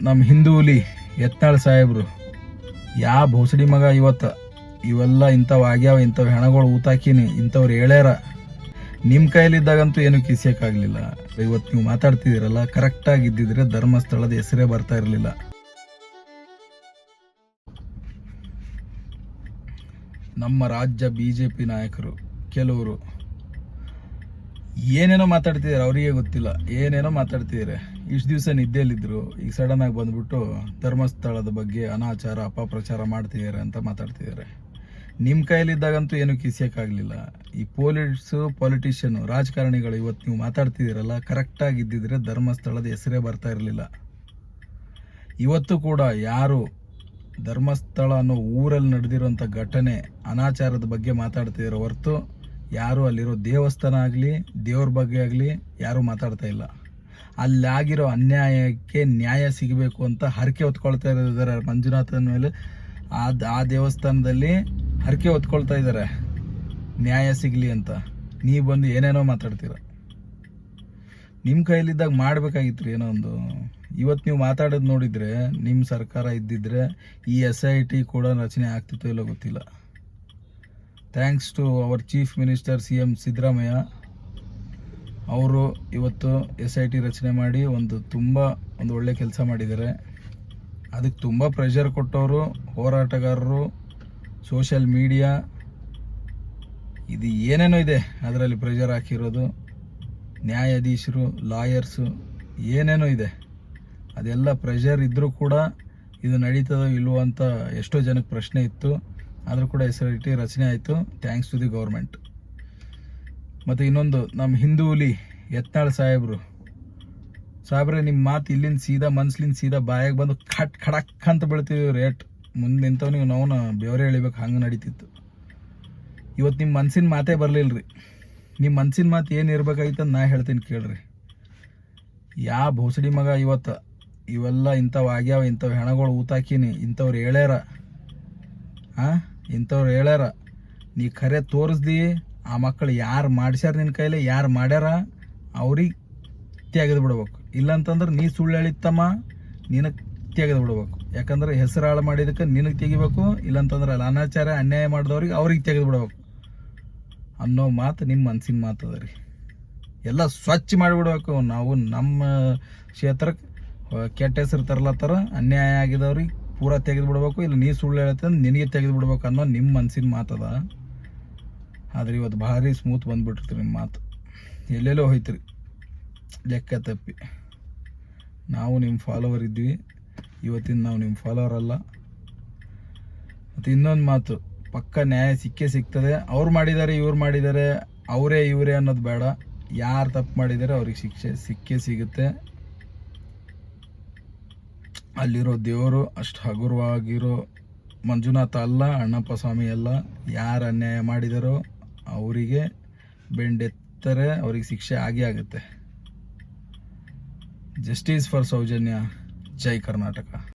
ನಮ್ಮ ಹಿಂದೂ ಹುಲಿ ಯತ್ನಾಳ್ ಸಾಹೇಬ್ರು. ಯಾ ಭೋಸಡಿ ಮಗ ಇವತ್ತು? ಇವೆಲ್ಲ ಇಂಥವು ಆಗ್ಯಾವ, ಇಂಥವು ಹೆಣಗಳು ಊತಾಕಿನಿ, ಇಂಥವ್ರು ಹೇಳ್ಯಾರ ನಿಮ್ಮ ಕೈಲಿದ್ದಾಗಂತೂ ಏನು ಕಿಸಿಯಕ್ಕಾಗಲಿಲ್ಲ. ಇವತ್ತು ನೀವು ಮಾತಾಡ್ತಿದ್ದೀರಲ್ಲ ಕರೆಕ್ಟಾಗಿ ಇದ್ದಿದ್ರೆ ಧರ್ಮಸ್ಥಳದ ಹೆಸರೇ ಬರ್ತಾ ಇರಲಿಲ್ಲ. ನಮ್ಮ ರಾಜ್ಯ ಬಿ ಜೆ ಪಿ ನಾಯಕರು, ಕೆಲವರು. ಏನೇನೋ ಮಾತಾಡ್ತಿದ್ದಾರೆ, ಅವರಿಗೆ ಗೊತ್ತಿಲ್ಲ. ಏನೇನೋ ಮಾತಾಡ್ತಿದ್ದಾರೆ. ಇಷ್ಟು ದಿವಸ ನಿದ್ದೆಯಲ್ಲಿದ್ದರು ಈಗ ಸಡನ್ ಆಗಿ ಬಂದ್ಬಿಟ್ಟು ಧರ್ಮಸ್ಥಳದ ಬಗ್ಗೆ ಅನಾಚಾರ, ಅಪಪ್ರಚಾರ ಮಾಡ್ತಿದ್ದಾರೆ ಅಂತ ಮಾತಾಡ್ತಿದ್ದಾರೆ. ನಿಮ್ಮ ಕೈಯಲ್ಲಿದ್ದಾಗಂತೂ ಏನು ಕಿಸಿಯಕ್ಕಾಗಲಿಲ್ಲ. ಈ ಪೊಲೀಸು, ಪೊಲಿಟಿಷಿಯನ್ ರಾಜಕಾರಣಿಗಳು ಇವತ್ತು ನೀವು ಮಾತಾಡ್ತಿದ್ದೀರಲ್ಲ ಕರೆಕ್ಟಾಗಿ ಇದ್ದಿದ್ರೆ ಧರ್ಮಸ್ಥಳದ ಹೆಸರೇ ಬರ್ತಾ ಇರಲಿಲ್ಲ. ಇವತ್ತು ಕೂಡ ಯಾರು ಧರ್ಮಸ್ಥಳ ಅನ್ನೋ ಊರಲ್ಲಿ ನಡೆದಿರುವಂಥ ಘಟನೆ ಅನಾಚಾರದ ಬಗ್ಗೆ ಮಾತಾಡ್ತಿದ್ದಾರೆ ಹೊರತು ಯಾರು ಅಲ್ಲಿರೋ ದೇವಸ್ಥಾನ ಆಗಲಿ, ದೇವ್ರ ಬಗ್ಗೆ ಆಗಲಿ ಯಾರೂ ಮಾತಾಡ್ತಾ ಇಲ್ಲ. ಅಲ್ಲಿ ಆಗಿರೋ ಅನ್ಯಾಯಕ್ಕೆ ನ್ಯಾಯ ಸಿಗಬೇಕು ಅಂತ ಹರಕೆ ಹೊತ್ಕೊಳ್ತಾ ಇದ್ದಾರೆ ಮಂಜುನಾಥನ ಮೇಲೆ. ಆ ಆ ದೇವಸ್ಥಾನದಲ್ಲಿ ಹರಕೆ ಹೊತ್ಕೊಳ್ತಾ ಇದ್ದಾರೆ. ನ್ಯಾಯ ಸಿಗಲಿ ಅಂತ. ನೀವು ಬಂದು ಏನೇನೋ ಮಾತಾಡ್ತೀರ. ನಿಮ್ಮ ಕೈಲಿದ್ದಾಗ ರೀ ಏನೋ ಒಂದು. ಇವತ್ತು ನೀವು ಮಾತಾಡೋದು ನೋಡಿದರೆ ನಿಮ್ಮ ಸರ್ಕಾರ ಇದ್ದಿದ್ರೆ ಈ ಎಸ್ ಐ ಟಿ ಕೂಡ ರಚನೆ ಆಗ್ತಿತ್ತೋ ಇಲ್ಲ ಗೊತ್ತಿಲ್ಲ. Thanks to our chief minister C M Siddaramaiah ಅವರು ಇವತ್ತು ಎಸ್ ಐ ಟಿ ರಚನೆ ಮಾಡಿ ಒಂದು ತುಂಬ ಒಂದು ಒಳ್ಳೆ ಕೆಲಸ ಮಾಡಿದ್ದಾರೆ. ಅದಕ್ಕೆ ತುಂಬ ಪ್ರೆಷರ್ ಕೊಟ್ಟವರು, ಹೋರಾಟಗಾರರು ಸೋಷಿಯಲ್ ಮೀಡಿಯಾ ಇದು ಏನೇನೋ ಇದೆ ಅದರಲ್ಲಿ ಪ್ರೆಷರ್ ಹಾಕಿರೋದು. ನ್ಯಾಯಾಧೀಶರು ಲಾಯರ್ಸು ಏನೇನೋ ಇದೆ. ಅದೆಲ್ಲ ಪ್ರೆಷರ್ ಇದ್ದರೂ ಕೂಡ ಇದು ನಡೀತದೋ ಇಲ್ವೋ ಅಂತ ಎಷ್ಟೋ ಜನಕ್ಕೆ ಪ್ರಶ್ನೆ ಇತ್ತು. ಆದರೂ ಕೂಡ ಎಸ್ ಐ ಟಿ ರಚನೆ ಆಯಿತು. ಥ್ಯಾಂಕ್ಸ್ ಟು ದಿ ಗೌರ್ಮೆಂಟ್ ಮತ್ತು ಇನ್ನೊಂದು ನಮ್ಮ ಹಿಂದೂ ಹುಲಿ ಯತ್ನಾಳ್ ಸಾಹೇಬರು. ಸಾಹೇಬ್ರೆ ನಿಮ್ಮ ಮಾತು ಇಲ್ಲಿಂದ ಸೀದಾ ಮನ್ಸ್ಲಿಂದ ಸೀದಾ ಬಾಯಾಗ ಬಂದು ಖಟ್ ಖಡಕ್ ಅಂತ ಬೀಳ್ತೀವಿ ರೇಟ್ ಮುಂದೆ ನಿಂತವನಿಗೆ ನಾವು ಬೇರೆ ಎಳಿಬೇಕು ಹಂಗೆ ನಡೀತಿತ್ತು. ಇವತ್ತು ನಿಮ್ಮ ಮನ್ಸಿನ ಮಾತೇ ಬರಲಿಲ್ಲ ರೀ ನಿಮ್ಮ ಮನ್ಸಿನ ಮಾತು ಏನು ಇರಬೇಕಾಗಿತ್ತು ನಾ ಹೇಳ್ತೀನಿ ಕೇಳ್ರಿ. ಯಾ ಭೋಸಡಿ ಮಗ ಇವತ್ತು, ಇವೆಲ್ಲ ಇಂಥವು ಆಗ್ಯಾವ, ಇಂಥವು ಹೆಣಗಳು ಊತಾಕಿನಿ, ಇಂಥವ್ರು ಹೇಳ್ಯಾರ ಹಾಂ ಇಂಥವ್ರು ಹೇಳ್ಯಾರ ನೀ ಖರೆ ತೋರಿಸ್ದಿ ಆ ಮಕ್ಕಳು ಯಾರು ಮಾಡಿಸ್ಯಾರ ನಿನ್ನ ಕೈಲಿ, ಯಾರು ಮಾಡ್ಯಾರ, ಅವ್ರಿಗೆ ತೆಗೆದು ಬಿಡ್ಬೇಕು. ಇಲ್ಲಂತಂದ್ರೆ ನೀ ಸುಳ್ಳು ಹೇಳಿತ್ತಮ್ಮ, ನಿನಗೆ ತೆಗೆದು ಬಿಡ್ಬೇಕು. ಯಾಕಂದ್ರೆ ಹೆಸರು ಹಾಳು ಮಾಡಿದಕ್ಕೆ ನಿನಗೆ ತೆಗಿಬೇಕು, ಇಲ್ಲಂತಂದ್ರೆ ಅಲ್ಲಿ ಅನಾಚಾರ, ಅನ್ಯಾಯ ಮಾಡಿದವ್ರಿಗೆ ಅವ್ರಿಗೆ ತೆಗೆದು ಬಿಡ್ಬೇಕು. ಅನ್ನೋ ಮಾತು ನಿಮ್ಮ ಮನ್ಸಿನ ಮಾತು ರೀ. ಎಲ್ಲ ಸ್ವಚ್ಛ ಮಾಡಿಬಿಡ್ಬೇಕು. ನಾವು ನಮ್ಮ ಕ್ಷೇತ್ರಕ್ಕೆ ಕೆಟ್ಟ ಹೆಸರು ತರ್ಲತ್ತಾರ, ಅನ್ಯಾಯ ಆಗಿದವ್ರಿಗೆ ಪೂರಾ ತೆಗೆದು ಬಿಡ್ಬೇಕು. ಇಲ್ಲ ನೀ ಸುಳ್ಳು ಹೇಳ್ತಂದ್ರೆ ನಿನಗೆ ತೆಗೆದು ಬಿಡ್ಬೇಕು ಅನ್ನೋ ನಿಮ್ಮ ಮನ್ಸಿನ ಮಾತದ ಆದ್ರೆ ಇವತ್ತು ಭಾರಿ ಸ್ಮೂತ್ ಬಂದ್ಬಿಟ್ಟಿರ್ತೀರಿ ನಿಮ್ಮ ಮಾತು. ಎಲ್ಲೆಲ್ಲೋ ಹೋಯ್ತ್ರಿ. ಲೆಕ್ಕ ತಪ್ಪಿ. ನಾವು ನಿಮ್ಮ ಫಾಲೋವರ್ ಇದ್ವಿ ಇವತ್ತಿನ ನಾವು ನಿಮ್ಮ ಫಾಲೋವರ್ ಅಲ್ಲ. ಮತ್ತು ಇನ್ನೊಂದು ಮಾತು, ಪಕ್ಕ ನ್ಯಾಯ ಸಿಕ್ಕೇ ಸಿಗ್ತದೆ. ಅವ್ರು ಮಾಡಿದ್ದಾರೆ ಇವ್ರು ಮಾಡಿದ್ದಾರೆ ಅವರೇ ಇವರೇ ಅನ್ನೋದು ಬೇಡ. ಯಾರು ತಪ್ಪು ಮಾಡಿದ್ದಾರೆ ಅವ್ರಿಗೆ ಶಿಕ್ಷೆ ಸಿಕ್ಕೇ ಸಿಗುತ್ತೆ. ಅಲ್ಲಿರೋ ದೇವರು ಅಷ್ಟು ಹಗುರವಾಗಿರೋ ಮಂಜುನಾಥ ಅಲ್ಲ, ಅಣ್ಣಪ್ಪ ಸ್ವಾಮಿ ಅಲ್ಲ, ಯಾರು ಅನ್ಯಾಯ ಮಾಡಿದಾರೋ ಅವರಿಗೆ ಬೆಂಡೆತ್ತರೆ ಅವರಿಗೆ ಶಿಕ್ಷೆ ಆಗೇ ಆಗುತ್ತೆ. ಜಸ್ಟಿಸ್ ಫಾರ್ ಸೌಜನ್ಯ ಜೈ ಕರ್ನಾಟಕ